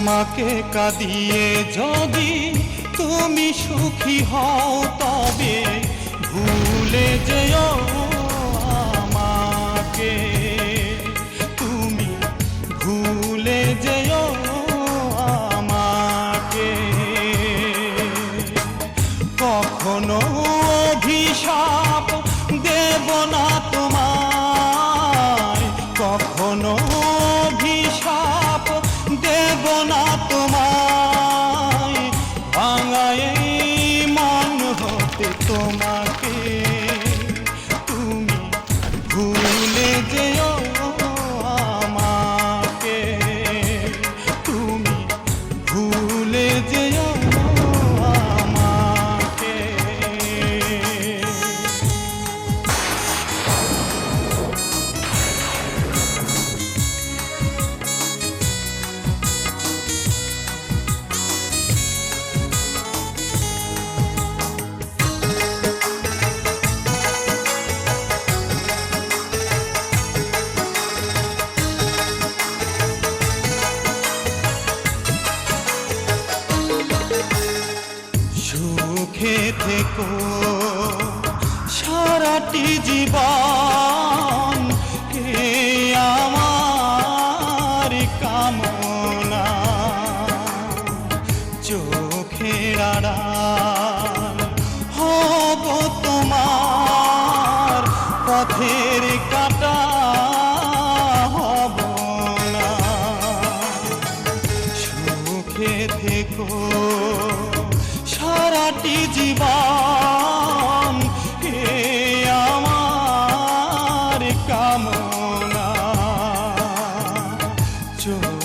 তোমাকে কাঁদিয়ে যদি তুমি সুখী হও তবে ভুলে যেও আমাকে। তুমি ভুলে যেও আমাকে। কখনো অভিশাপ দেব না না তোমায়। ভাঙায় মন হতে তোমাকে সুখে থেকো। সারাটি জীবন হে আমার কামনা? চোখের হব তোমার, পথের কাটা হব না। সুখে থেকো। সারাটি জীবন হে আমার কামনা? আড়াল